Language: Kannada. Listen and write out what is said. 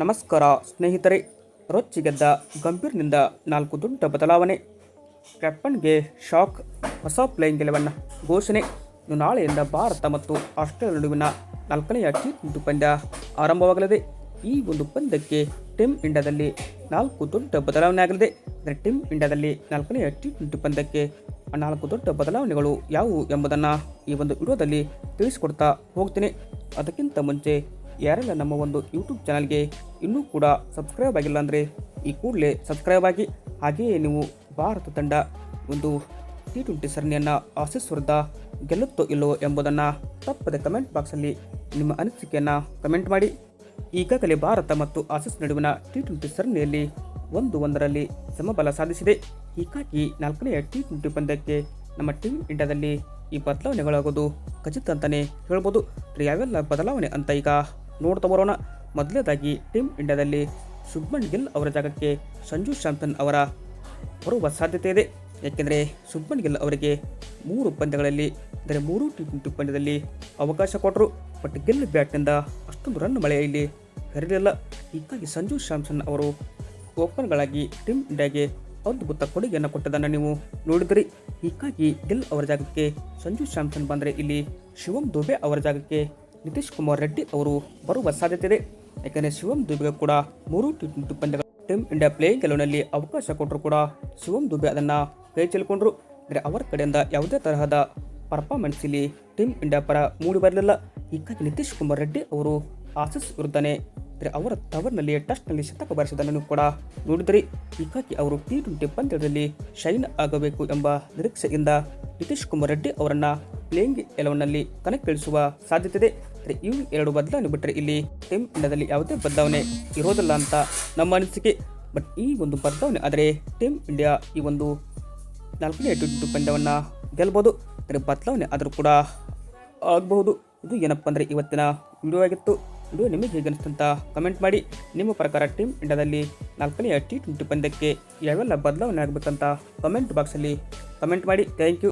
ನಮಸ್ಕಾರ ಸ್ನೇಹಿತರೆ, ರೊಚ್ಚಿಗೆದ್ದ, ಗಂಭೀರ್ನಿಂದ ನಾಲ್ಕು ದೊಡ್ಡ ಬದಲಾವಣೆ. ಕ್ಯಾಪ್ಟನ್ಗೆ ಶಾಕ್, ಹೊಸ ಪ್ಲೇಯಿಂಗ್ ಗೆಲುವನ್ನು ಘೋಷಣೆ. ನಾಳೆಯಿಂದ ಭಾರತ ಮತ್ತು ಆಸ್ಟ್ರೇಲಿಯಾ ನಡುವಿನ ನಾಲ್ಕನೆಯ ಟಿ ಟ್ವೆಂಟಿ ಪಂದ್ಯ ಆರಂಭವಾಗಲಿದೆ. ಈ ಒಂದು ಪಂದ್ಯಕ್ಕೆ ಟಿಮ್ ಇಂಡಿಯಾದಲ್ಲಿ ನಾಲ್ಕು ದೊಡ್ಡ ಬದಲಾವಣೆ ಆಗಲಿದೆ. ಅಂದರೆ ಟಿಮ್ ಇಂಡಿಯಾದಲ್ಲಿ ನಾಲ್ಕನೆಯ ಟಿ ಟ್ವೆಂಟಿ ಪಂದ್ಯಕ್ಕೆ ನಾಲ್ಕು ದೊಡ್ಡ ಬದಲಾವಣೆಗಳು ಯಾವುವು ಎಂಬುದನ್ನು ಈ ಒಂದು ವಿಡಿಯೋದಲ್ಲಿ ತಿಳಿಸಿಕೊಡ್ತಾ ಹೋಗ್ತೀನಿ. ಅದಕ್ಕಿಂತ ಮುಂಚೆ ಯಾರೆಲ್ಲ ನಮ್ಮ ಒಂದು ಯೂಟ್ಯೂಬ್ ಚಾನಲ್ಗೆ ಇನ್ನೂ ಕೂಡ ಸಬ್ಸ್ಕ್ರೈಬ್ ಆಗಿಲ್ಲ ಅಂದರೆ ಈ ಕೂಡಲೇ ಸಬ್ಸ್ಕ್ರೈಬ್ ಆಗಿ, ಹಾಗೆಯೇ ನೀವು ಭಾರತ ತಂಡ ಒಂದು ಟಿ ಟ್ವೆಂಟಿ ಸರಣಿಯನ್ನು ಆಸೀಸ್ ವಿರುದ್ಧ ಗೆಲ್ಲುತ್ತೋ ಇಲ್ಲವೋ ಎಂಬುದನ್ನು ತಪ್ಪದೆ ಕಮೆಂಟ್ ಬಾಕ್ಸಲ್ಲಿ ನಿಮ್ಮ ಅನಿಸಿಕೆಯನ್ನು ಕಮೆಂಟ್ ಮಾಡಿ. ಈಗಾಗಲೇ ಭಾರತ ಮತ್ತು ಆಸೀಸ್ ನಡುವಿನ ಟಿ ಟ್ವೆಂಟಿ ಸರಣಿಯಲ್ಲಿ ಒಂದು ಒಂದರಲ್ಲಿ ಸಮಬಲ ಸಾಧಿಸಿದೆ. ಹೀಗಾಗಿ ನಾಲ್ಕನೆಯ ಟಿ ಟ್ವೆಂಟಿ ಪಂದ್ಯಕ್ಕೆ ನಮ್ಮ ಟೀಮ್ ಇಂಡಿಯಾದಲ್ಲಿ ಈ ಬದಲಾವಣೆಗಳಾಗೋದು ಖಚಿತ ಅಂತಲೇ ಹೇಳ್ಬೋದು. ಯಾವೆಲ್ಲ ಬದಲಾವಣೆ ಅಂತ ಈಗ ನೋಡ್ತಾ ಬರೋಣ. ಮೊದಲನೇದಾಗಿ ಟೀಮ್ ಇಂಡಿಯಾದಲ್ಲಿ ಶುಭ್ಮನ್ ಗಿಲ್ ಅವರ ಜಾಗಕ್ಕೆ ಸಂಜು ಸ್ಯಾಮ್ಸನ್ ಅವರ ಬರುವ ಸಾಧ್ಯತೆ ಇದೆ. ಯಾಕೆಂದರೆ ಶುಭ್ಮನ್ ಗಿಲ್ ಅವರಿಗೆ ಮೂರು ಪಂದ್ಯಗಳಲ್ಲಿ, ಅಂದರೆ ಮೂರು ಟಿ ಟ್ವೆಂಟಿ ಪಂದ್ಯದಲ್ಲಿ ಅವಕಾಶ ಕೊಟ್ಟರು ಬಟ್ ಗಿಲ್ ಬ್ಯಾಟ್ನಿಂದ ಅಷ್ಟೊಂದು ರನ್ ಮಳೆ ಇಲ್ಲಿ ಹರಿದಿಲ್ಲ. ಹೀಗಾಗಿ ಸಂಜು ಸ್ಯಾಮ್ಸನ್ ಅವರು ಓಪನ್ಗಳಾಗಿ ಟೀಮ್ ಇಂಡಿಯಾಗೆ ಅದ್ಭುತ ಕೊಡುಗೆಯನ್ನು ಕೊಟ್ಟದನ್ನು ನೀವು ನೋಡಿದ್ರಿ ಹೀಗಾಗಿ ಗಿಲ್ ಅವರ ಜಾಗಕ್ಕೆ ಸಂಜು ಸ್ಯಾಮ್ಸನ್ ಬಂದರೆ ಇಲ್ಲಿ ಶಿವಂ ದುಬೆ ಅವರ ಜಾಗಕ್ಕೆ ನಿತೀಶ್ ಕುಮಾರ್ ರೆಡ್ಡಿ ಅವರು ಬರುವ ಸಾಧ್ಯತೆ ಇದೆ ಏಕೆಂದರೆ ಶಿವಂ ದುಬೆ ಕೂಡ ಮೂರು ಟಿ ಟ್ವೆಂಟಿ ಪಂದ್ಯಗಳ ಟೀಮ್ ಇಂಡಿಯಾ ಪ್ಲೇಯಿಂಗ್ ಗೆಲುವಿನಲ್ಲಿ ಅವಕಾಶ ಕೊಟ್ಟರು ಕೂಡ ಶಿವಂ ದುಬೆ ಅದನ್ನು ಕೈ ಚೆಲ್ಕೊಂಡ್ರು. ಅಂದರೆ ಅವರ ಕಡೆಯಿಂದ ಯಾವುದೇ ತರಹದ ಪರ್ಫಾರ್ಮೆನ್ಸ್ ಇಲ್ಲಿ ಟೀಮ್ ಇಂಡಿಯಾ ಪರ ಮೂಡಿ ಬರಲಿಲ್ಲ. ಹೀಗಾಗಿ ನಿತೀಶ್ ಕುಮಾರ್ ರೆಡ್ಡಿ ಅವರು ಆಸಿಸ್ ಇರುತ್ತಾನೆ ಅಂದರೆ ಅವರ ತವರಿನಲ್ಲಿ ಟೆಸ್ಟ್ನಲ್ಲಿ ಶತಕ ಬಾರಿಸಿದ್ದನ್ನು ಕೂಡ ನೋಡಿದ್ರಿ. ಹೀಗಾಗಿ ಅವರು ಟಿ ಟ್ವೆಂಟಿ ಪಂದ್ಯದಲ್ಲಿ ಶೈನ್ ಆಗಬೇಕು ಎಂಬ ನಿರೀಕ್ಷೆಯಿಂದ ನಿತೀಶ್ ಕುಮಾರ್ ರೆಡ್ಡಿ ಅವರನ್ನ ಪ್ಲೇಯಿಂಗ್ ಎಲೆವನ್ನಲ್ಲಿ ಕಣಕ್ಕಿಳಿಸುವ ಸಾಧ್ಯತೆ ಇದೆ ಅಂದರೆ ಇವು ಎರಡು ಬದಲಾವಣೆ ಬಿಟ್ಟರೆ ಇಲ್ಲಿ ಟೀಮ್ ಇಂಡಿಯಾದಲ್ಲಿ ಯಾವುದೇ ಬದಲಾವಣೆ ಇರೋದಿಲ್ಲ ಅಂತ ನಮ್ಮ ಅನಿಸಿಕೆ. ಬಟ್ ಈ ಒಂದು ಬದಲಾವಣೆ ಆದರೆ ಟೀಮ್ ಇಂಡಿಯಾ ಈ ಒಂದು ನಾಲ್ಕನೇ ಟಿ ಟ್ವೆಂಟಿ ಪಂದ್ಯವನ್ನು ಗೆಲ್ಬೋದು. ಅಂದರೆ ಬದಲಾವಣೆ ಆದರೂ ಕೂಡ ಆಗಬಹುದು. ಇದು ಏನಪ್ಪ ಅಂದರೆ ಇವತ್ತಿನ ವಿಡಿಯೋ ಆಗಿತ್ತು. ವಿಡಿಯೋ ನಿಮಗೆ ಹೇಗೆ ಅನಿಸ್ತಂತ ಕಮೆಂಟ್ ಮಾಡಿ. ನಿಮ್ಮ ಪ್ರಕಾರ ಟೀಮ್ ಇಂಡಿಯಾದಲ್ಲಿ ನಾಲ್ಕನೆಯ ಟಿ ಟ್ವೆಂಟಿ ಪಂದ್ಯಕ್ಕೆ ಯಾವೆಲ್ಲ ಬದಲಾವಣೆ ಆಗಬೇಕಂತ ಕಮೆಂಟ್ ಬಾಕ್ಸಲ್ಲಿ ಕಮೆಂಟ್ ಮಾಡಿ. Thank you.